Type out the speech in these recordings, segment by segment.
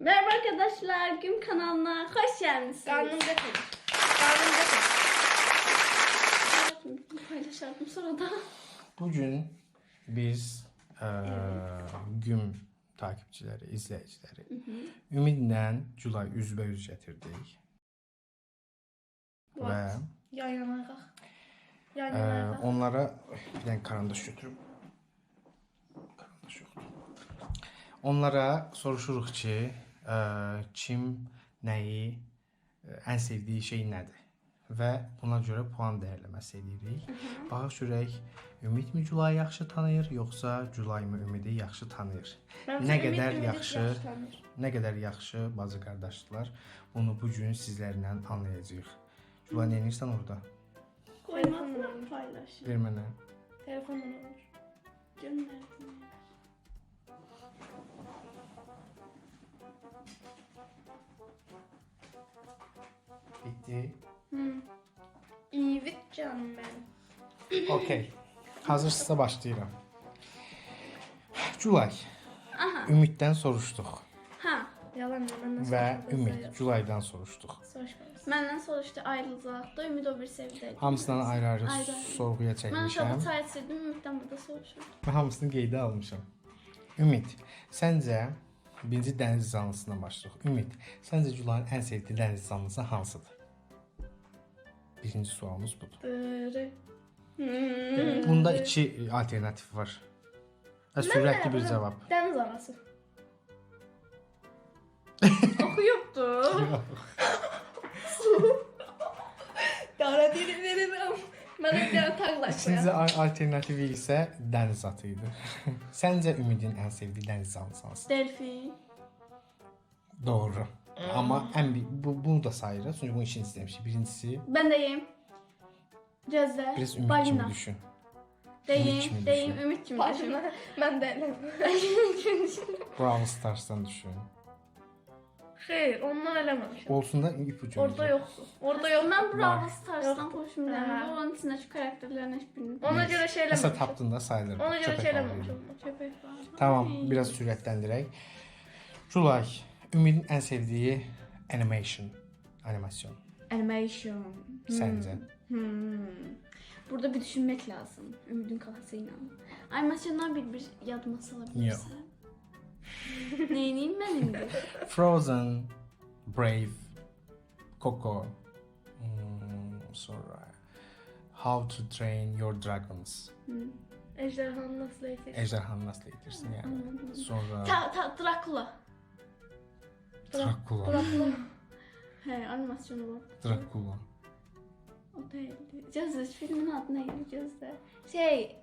Merhaba arkadaşlar, Güm kanalına hoş geldiniz. Karnımda kalır. Karnımda kalır. Paylaşalım sonra da. Bugün biz eee, güm takipçiləri, izləyiciləri ümidlə Julay üzbə-üz gətirdik. Və Yan yana kalk. Yan eee, yana onlara bir dənə karandaş götürüb karandaş yoxdur. Onlara soruşuruq ki, kim nəyi, ən sevdiyi şey nədir? Və buna görə puan dəyərləməsi edirik. Baxaq görək Ümid mi Julayı yaxşı tanıyır, yoxsa Julay mı Ümidi yaxşı tanıyır? Ben Nə qədər ümit- ümit yaxşı, tanır. nə qədər yaxşı bacı qardaşlar, bunu bu gün sizlərlə anlayacağıq. Julay nə edirsən orada? Koymakla paylaşın. Ver mənə. Telefondan olur. Gönderdim. Bitdi. Evet canım ben. Okay. Hazırsınızsa başlayıram. Julay, Aha, Ümiddən soruşduq ha. Yalan yalan. və Ümid Julaydan soruşduq. Soruşmayız. Məndən soruşdu ayrılacaqdı, Ümid o bir sevdəydi. Hamısından ayrı-ayrı Ayrı-ayrı. sorğuya Mən aşağıda çəkmişəm. çay içirdim, Ümiddən burada soruşurdu. Və hamısını qeydə almışam. Ümid, səncə birinci dəniz canlısından başlayırıq. Ümid, səncə Julayın ən sevdiyi dəniz canlısı hansıdır? Birinci sualımız budur. Dırı. Bunda iki alternativ var. Və sürətli bir cavab. Deniz anası. Oxuyubdu. Dara diri veririm. Ben bir İkinci al- alternativi isə dəniz atı idi. Səncə Ümidin ən sevdiyi dəniz canlısı hansıdır? Delfin. Doğru. Amma ən bi- bu bunu da sayırıq. Çünki bunu ikincisi demişik. Birincisi Ben deyim. Gözlə. biraz Balina. kimi düşün. Deyim, kimi deyim, düşün. Ümid kimi düşün. Başına ben de Brawl Stars'tan düşün. Hayır ondan elememişim. Olsun da ipucu. Orada olacaq. yoktu. Orada yok. Ben Brawl Var. Stars'tan Yok. hoşum Ha. gelmedi. Onun içindeki karakterlerin hiçbirini Ona Neyse. göre şey Mesela tapdığında sayılır. Ona göre Köpek şey. Köpek var. Tamam, biraz sürətləndirək. Julay, Ümidin ən sevdiyi animation, animasyon. Animation. Səncə? Hmm. Burada bir düşünmek lazım. Ümidin kafasıyla. Animasyondan bir bir yadıma salabilirsin. Neyiniyim ben indi? Frozen, Brave, Coco, hmm, sonra How to Train Your Dragons. Ejderhanı nasıl eğitir? Ejderhanı nasıl eğitirsin yani. Sonra ta, ta, Dracula. Dracula. Dracula. He animasyonu var. Dracula. O değildi. Gözde filmin adı neydi Gözde? Şey...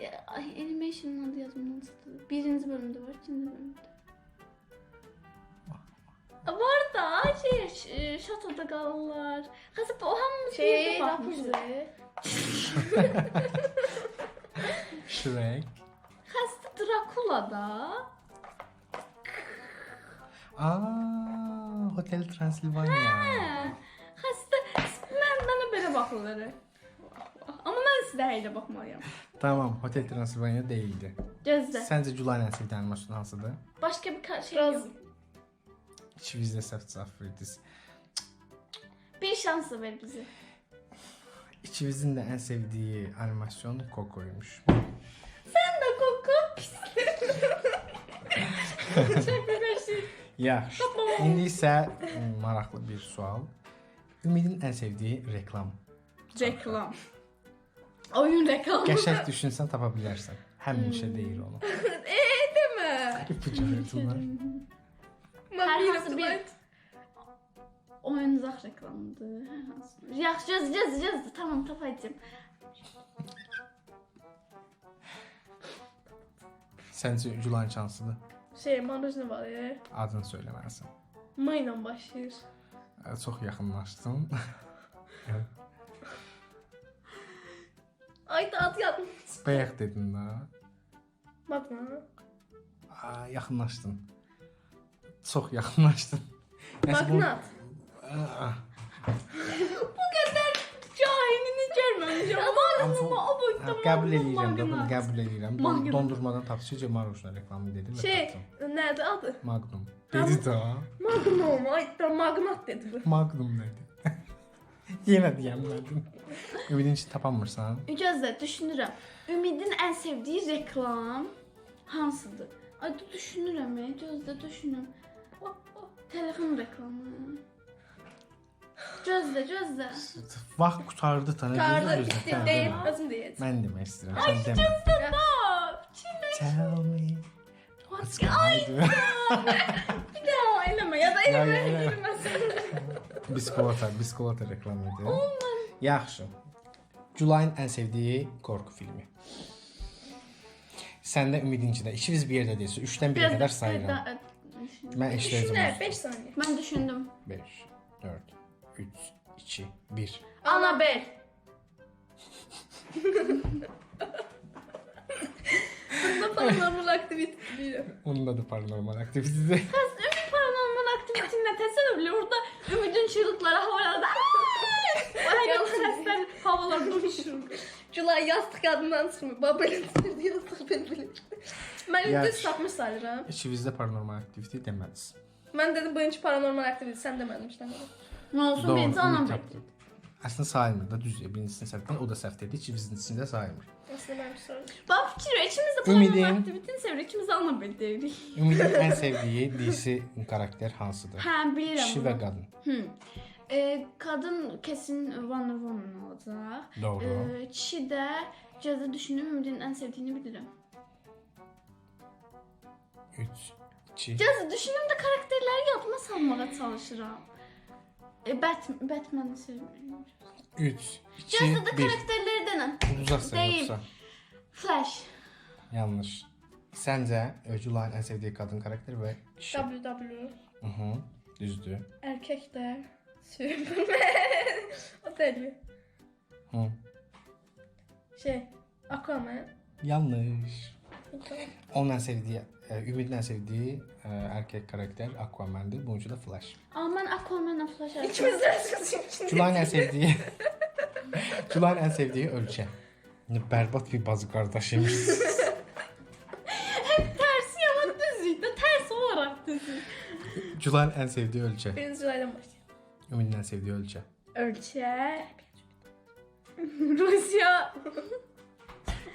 Ya, Ay, animation'ın adı yazımdan çıktı. Birinci bölümde var, ikinci bölümde. Var da şey, ş- şatoda qalırlar. Xəsəb o hamımız bir Şey, yerdə baxmışıq. Rapunzel. Shrek. Xəstə Drakula'da Aa, Hotel Transylvania. hə, xəstə mən mənə belə baxırlar. Amma mən sizə elə baxmalıyam. Tamam, Hotel Transylvania değildi. Gözlə. Sence Julay'ın en sevdiğin animasyon hansıdır? Başqa bir ka- şey yox. İkimiz de səhv cavab verdiniz. Bir şans da ver bizə. İkimizin de en sevdiği animasyon Coco'ymuş. Sən də Koko pis. Çok bir Yaxşı. İndi isə m, maraqlı bir sual. Ümidin en sevdiği reklam. Reklam. Oyun reklamı. Qəşəng düşünsən tapa bilərsən. Həmişə deyir onu. Deme. İpucu verdilər. Hər hansı bir oyuncaq reklamıdır. Hər hansı. Yaxşı, yaz, yaz, yaz. Tamam, tapacağım. Səncə Julay'ın şansıdır? Şey marujnu var ya. Adını söyləməlisən. Ma ile başlayır. Ə, Çox yaxınlaşdın. Ay da adı yazmış. Bayaq dedin də. Bakma. Aa, yaxınlaşdın. Çox yaxınlaşdın. Nəsə bu- Bakma. Qəbul Magnum, edirəm də, bunu Magnum. qəbul edirəm. Bu Magnum. dondurmadan tapışıcı Maruşla reklamı dedim Şey, nerede adı? Magnum. Dedi da. Magnum. Ay da magnat dedi. Magnum dedi. Yenə deyəmmədim. Ümidin için tapamırsan. Gözlə düşünürəm. Ümidin ən sevdiyi reklam hansıdır? Ay ya, gözlə düşünürəm. Oh, oh, telefon reklamı. Gözlə, gözlə. Vaxt qutardı tanı. Karda bitti değil. Özüm değil. Mən demək istəyirəm. Sən demə. Stop. Çilek. Tell me. What's Ay, going on? bir daha eləmə ya da Ya, ya, ya. eləməsin. Biskolata, biskolata reklam edir. Yaxşı. Julayın ən sevdiyi qorxu filmi. Səndə ümidincidə ikiniz bir yerdə deyilsiniz. 3-dən 1-ə qədər sayıram. Mən eşidəcəm. Düşüner 5 saniye. Mən düşündüm. 5 4 3 2 1. Anabel. Bunda paranormal aktivite biliyor. Onun adı paranormal aktivite. Ümit paranormal aktivitinin təsəvvürlü orada Ümidin çığlıkları havalarda. Aynen sesler havalarda uçuşur. July yastık adından sürmüyor. Baba bilir yastık beni bilir. Ben Ya- düz sapmış sayırım. İçinizdə paranormal aktivite demədiniz. Ben dedim birinci paranormal aktivite sen demedin işte. Ne olsun Doğru, beni Ümid Anabel. tapdı. Əslində da düz birincisini səhvdən o da səhv dedi. İkinizin içində sayılmır. Aslında ben soru. Bak fikir ikimiz de Ümidin- paranormal aktivitini seviyoruz. İkimiz de deyirik. Ümidin ən sevdiyi DC karakter hansıdır? Hə, bilirəm. Kişi bunu. və qadın. Hı. Ee, kadın kesin Wonder Woman olacak. Doğru. Ee, kişi de gözde düşündüğüm Ümidin en sevdiğini bilirim. 3 2 Gözde düşündüğümde karakterleri yadıma salmağa çalışıram. E, Bat Batman'ı seviyorum. 3 2 Gözde de 1. karakterleri denen. Uzaqsa Deyil. yoxsa? Flash. Yanlış. Səncə Julayın ən sevdiyi qadın karakter və kişi? WW. Mhm. Düzdür. Erkek de. Superman. o deli. Hı. Şey. Aquaman. Yanlış. Ən sevdiyi, e, Ümidin ən sevdiyi e, erkek karakter Aquaman'dır. Bununcu da Flash. Ama ben Aquaman'la Flash arasında- İkimiz de arasındayım şimdi. Julayın ən sevdiyi Julayın ən sevdiyi ölkə. Ne bərbad bir bazı qardaşıymış. Tersi yalan düzüydü. Ters olarak düzüydü. Julayın ən sevdiyi ölkə. Birinci Julay'dan başlayalım. Ümidin ən sevdiği ölkə. Ölçe. Rusya.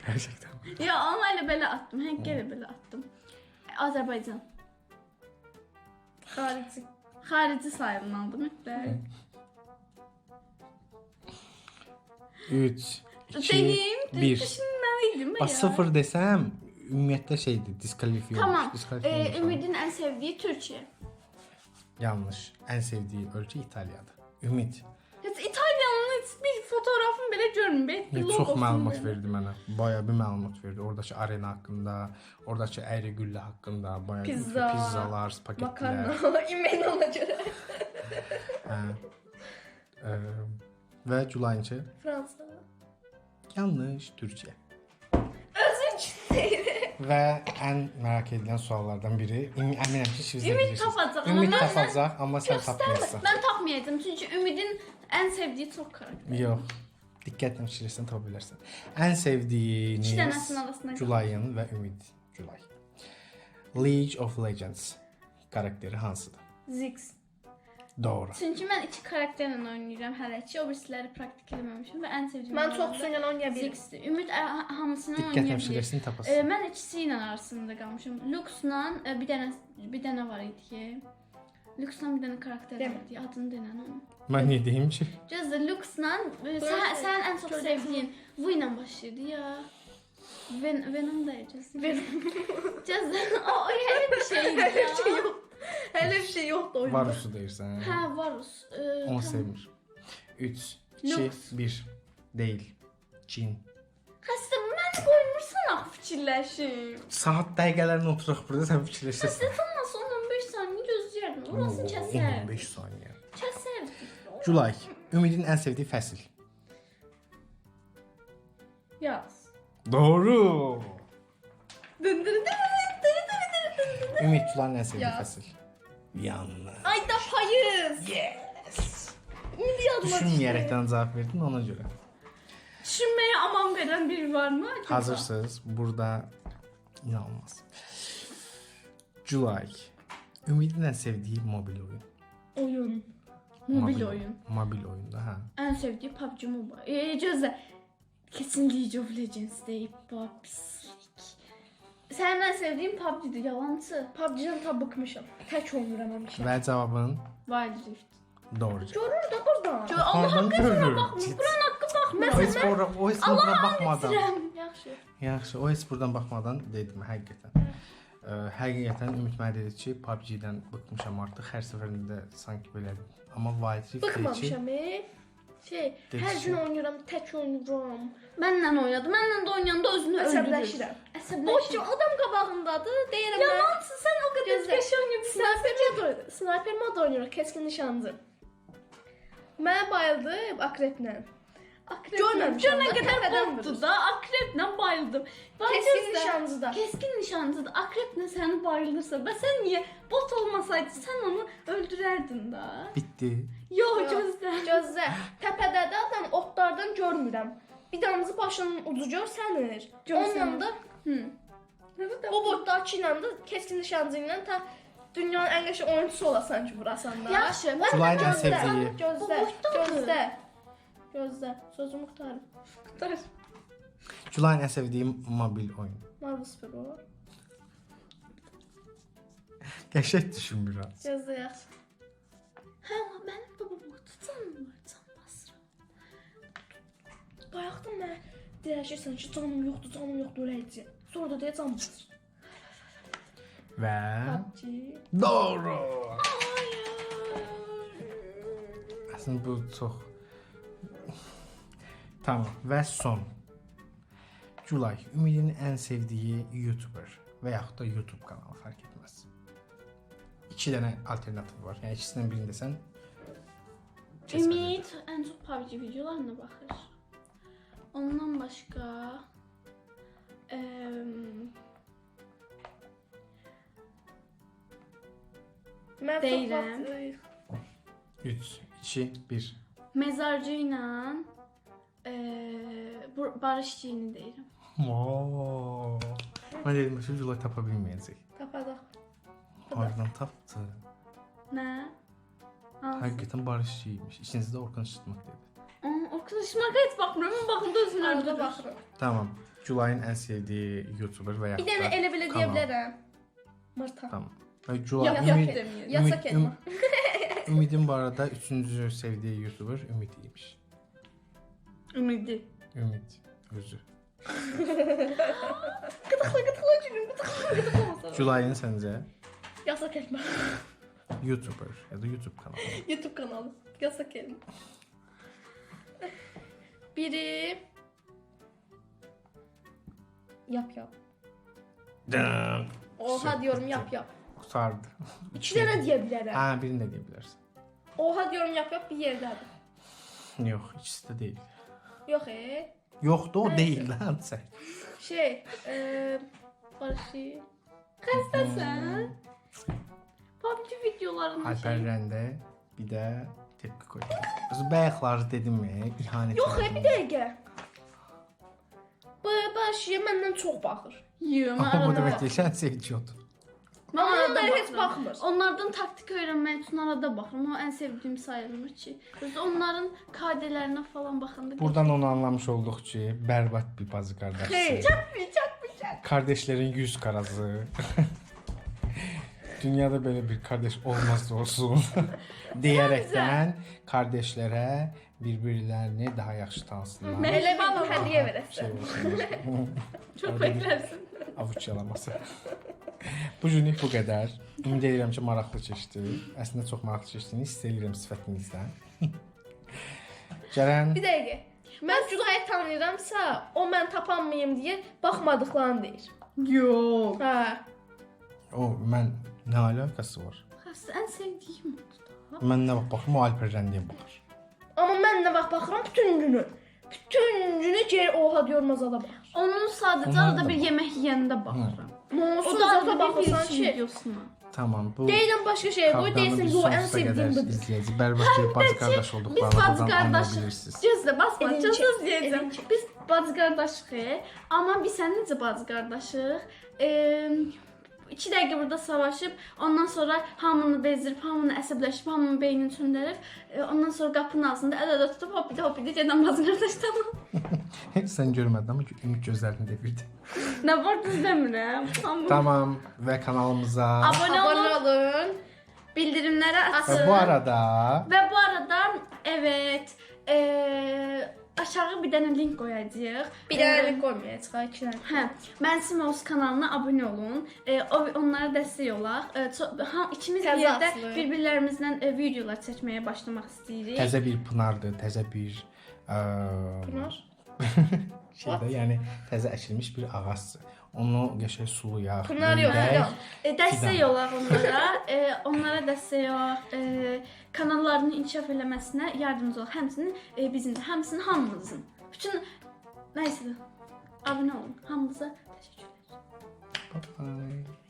Gerçekten. Ya ama öyle böyle attım. Hep gene böyle attım. Azerbaycan. Harici. Harici sayılmalı mütləq. 3 2 Deyim, 1. düşünməliydim ya. Bax 0 desəm ümumiyyətlə şeydir, diskvalifiyə Tamam. olmuş. diskvalifiyə Ee, olmuş. Ümidin en sevdiği Türkiye. Yanlış. Ən sevdiyi ölkə İtaliyadır. Ümid. Heç İtalyanın heç bir fotoğrafını belə görməyib. Ya, çox məlumat verdi mənə. Baya bir məlumat verdi. Oradakı arena haqqında, oradakı əyri güllə haqqında, baya Pizza, pizzalar, spagettilər. Makarna. İmenona göre. Hə. Ə, və Julayınçı Fransa. yanlış Türkiyə. Və ən merak edilən suallardan biri, əminəm ki, siz də Ümid bilirsiniz. tapacaq, Ümid mən- tapacaq, amma sən Göstərmə. tapmayacaqsan. Mən tapmayacağım çünki Ümidin en sevdiği çok karakter. Yox. Diqqətlə fikirləsən tapa bilərsən. Ən sevdiyiniz İki dənəsinin arasında. Və Ümid Julay. League of Legends karakteri hansıdır? Ziggs. Doğru. Çünki mən iki karakterlə oynayıram hələ ki. O birisləri praktik eləməmişəm və ən sevdiyim Ben çok suyla oynayabilirim. Ümid ə, ha- hamısını fikirləsən Ee, tapasın. mən ikisi ilə arasında qalmışam. Lux'la e, bir dənə bir dənə var idi ki. Lux'la bir dənə karakter var idi. Adını denən onu. Mən nə deyim ki? Gözlə Lux'la e, sən, Böyle- sən ən çox Böyle- sevdiyin bu ilə başlayırdı ya. Ven Venom da Gözlə. Gözlə o, o elə bir şeydi Öyle bir şey ya. yok. Öyle bir şey yoktu oyunda. Varus'u deyirsən. Hə, Varus. E, Onu tamam. sevmir. 3 2 Lux. 1 Deyil. Çin. Xəstə mən qoymursan axı fikirləşim. Saat dəqiqələrini oturuq burada sən fikirləşirsən. Amma son 15 saniyə gözləyərdim. Orasını kəsərdim. 15 saniyə. Kəsərdim. Julay. Ümidin ən sevdiyi fəsil. Yaz. Doğru. Ümid Julayın ən sevdiyi fəsil. Yanlış. Ay da payız. Yes. Ümidi düştü. Düşünməyərəkdən cavab verdin ona görə. Düşünmeye aman veren biri var mı? acaba? Hazırsınız. Burada inanılmaz. July. Ümidin en sevdiği mobil oyun. Oyun. Mobil oyun. Mobil oyunda ha. En sevdiği PUBG Mobile. Ee. Kesin League of Legends deyip babsik. Sen en sevdiğin PUBG'dir yalancı. PUBG-dən ta bıkmışam. Tək oynuram həmişə. Ve cevabın Wild doğru. Görür də buradan. Gör, Allah Oradan görür. bakmır. Buranın hakkı bakmır. O heç ora, o heç buradan baxmadan. Sirem. Yaxşı. Yaxşı, o heç buradan baxmadan dedim həqiqətən. Ə, həqiqətən Ümid mənə dedi ki, PUBG-dən bıxmışam artıq. Hər səfərində sanki belə. Amma Wild Rift ki, Bıkmamışam. e. Şey, Dedi hər ki- gün oynayıram, tək oynuram. Benle oynadı. Benle de oynayanda özünü öldürür. Əsəbləşirəm. O Əsəbləşir. ki, adam qabağındadır, deyirəm mən. Yalansın sen o kadar Gözlə. peş oynayıp Sniper mod, sniper mod oynayırıq, keskin nişancı. Mənə bayıldı akreplə. Akrep. Görmemişim Gör ne ben, kadar tepeden da akreple bayıldım. Ben Keskin gözle- nişancıda. Keskin nişancı da akreple seni bayılırsa ben sen niye bot olmasaydı sen onu öldürerdin da. bitdi. Yo Yo. gözle. Gözlə, təpədədə adam otlardan görmürəm. Bir damızı başının ucu görsənir. Görsənir. Onunla da Hı. o botdakı ilə də keskin nişancı ilə ta dünyanın ən qəşəng oyunçusu olasan ki, vurasan da. Yaxşı. Ben Julayın ən Gözlə, sevdiyi gözlə, Bu botdadır. gözlə. Gözlə, sözümü qurtarım. Kurtar. Julayın ən sevdiyi mobil oyun. Marvel Super. Qəşəng düşün biraz. Gözlə yaxşı. Ha benim bu botu canım var. Can basıram. Bayaqdan mən deyəşirsən ki, canım yoxdur, canım yoxdur, öləcəyəm. Sonra da deyə can basır. Və PUBG. doğru. Əslində bu çox Tamam və son. Julay, Ümidin ən sevdiyi YouTuber və yaxud da YouTube kanalı fərq etməz. 2 dənə alternativ var. Yəni ikisindən birini desən kesin Ümit en çok PUBG videolarına bakır. Ondan başka em, Mən Deyirəm. çox vaxt- 3 2 1. mezarcıyla eee bu- barışçıyını derim. Oo. Mən dedim ki, Julay tapa bilməyəcək. Tapadaq. Oradan tapdı. Ne? Hansı? Həqiqətən barışçıymış. İkinci də Orkun Çıtmaq dedi. Aa, Arkadaşım hiç bakmıyorum. Bakın da özünü Arada öldürür. baxıram. Tamam. Julayın ən sevdiyi YouTuber və Bir dənə elə belə deyə bilərəm. Mırta. Tamam. Və Julay Yap, yap, Ümid, demeyelim. Yasak elma. Ümidin bu arada üçüncü sevdiyi YouTuber Ümid imiş. Ümidi. Ümid özü. Qıdıqla qıdıqla gülüm, qıdıqla qıdıqla. Julayın səncə Yasak elma. YouTuber ya da YouTube kanalı. YouTube kanalı. Yasak elma. Biri yap yap. Dən. Oha diyorum yap yap. Qurtardı. İki deyə bilərəm. Hə, birini də deyə bilərsən. Oha diyorum yap yap bir yerdədir. Yox, ikisi də deyil. Yox e. Yoxdur, o deyil lan sən. Şey, eee Barışı. Kaçtasın? PUBG videolarında Alper şey. Rəndə, bir də tepki qoydu. Biz bayaqları dedim mi? İhanət. Yox e bir dəqiqə. Bu Barışıya məndən çox baxır. Yiyorum Amma bu arada. demək deyil, sən arada onlara heç baxıram. baxmır. Onlardan taktik öğrenmek için arada bakırım. O en sevdiğim sayılmır ki. Biz onların KD'lerine falan bakanda Buradan onu anlamış olduq ki, bərbad bir bacı qardaşsın. Hey, Kardeşlerin yüz karazı. Dünyada böyle bir kardeş olmazsa olsun diyerekten kardeşlere birbirlerini daha yaxşı tanısınlar. Elə bir hədiyyə Şey verəsən. olsun. çok Orada bir beklersin. Avuç yalaması. bu günlük bu qədər. Ümid edirəm ki, maraqlı keçdi. Əslində çox maraqlı keçdiyini hiss edirəm sifətinizdən. Gələn Bir dəqiqə. Mən Gülayı tanıyıramsa, o mən tapanmayım deyə baxmadıqlarını deyir. Yok. Hə. o mən nə alakası var? En sevdiğim oldu. Mən nə vaxt baxım, o Alper Rəndiyə baxır. Amma mən nə vaxt baxıram bütün günü. Bütün günü geri oha mazada baxır. Onun Onlar arada da bir bak. yemek yiyende bakarım. Namusun O da baxırsan bir ki, videosuna. Tamam. Bu Deyirəm başqa şey biz bu ən sonsuza sevdiyim qədər budur. izləyəcəyik. Bərbaq bir bacı qardaş Biz olduqlarını bacı buradan qardaşıq. anlayabilirsiniz. Gözlə basma, elin çək. Biz bacı qardaşıq, amma biz sən necə bacı qardaşıq? Eee 2 dəqiqə burada savaşıb, ondan sonra hamını bezdirib, hamını əsəbləşib, hamının beynini söndürüb, e, ondan sonra qapının ağzında əl-ələ tutub hoppidə hoppidə gedən bacı qardaşdan. Sən görmədin amma ümid gözlərini devirdi. Düz demirəm. Amma Tamam və kanalımıza Abunə olun, olun. bildirimləri açın. və bu arada Və bu arada evet, eee aşağı bir dənə link qoyacağıq. Bir dənə link qoymayacaq, iki dənə. Hə, mən Simos kanalına abunə olun. E, onlara dəstək olaq. E, ha, ikimiz bir yerdə bir-birlərimizlə e, videolar çəkməyə başlamaq istəyirik. təzə bir pınardır, təzə bir ə, Pınar. şeydə, yəni təzə əkilmiş bir ağacdır. Onu qəşəng sulayaq. Pınar yox, fidan. E, dəstək olaq onlara. E, onlara dəstək olaq. E, kanallarını inkişaf eləməsinə yardımcı olaq. Həmsinin e, bizim də, həmsinin hamımızın. Bütün nəysə abunə olun. Hamınıza təşəkkür edirəm. Bye bye.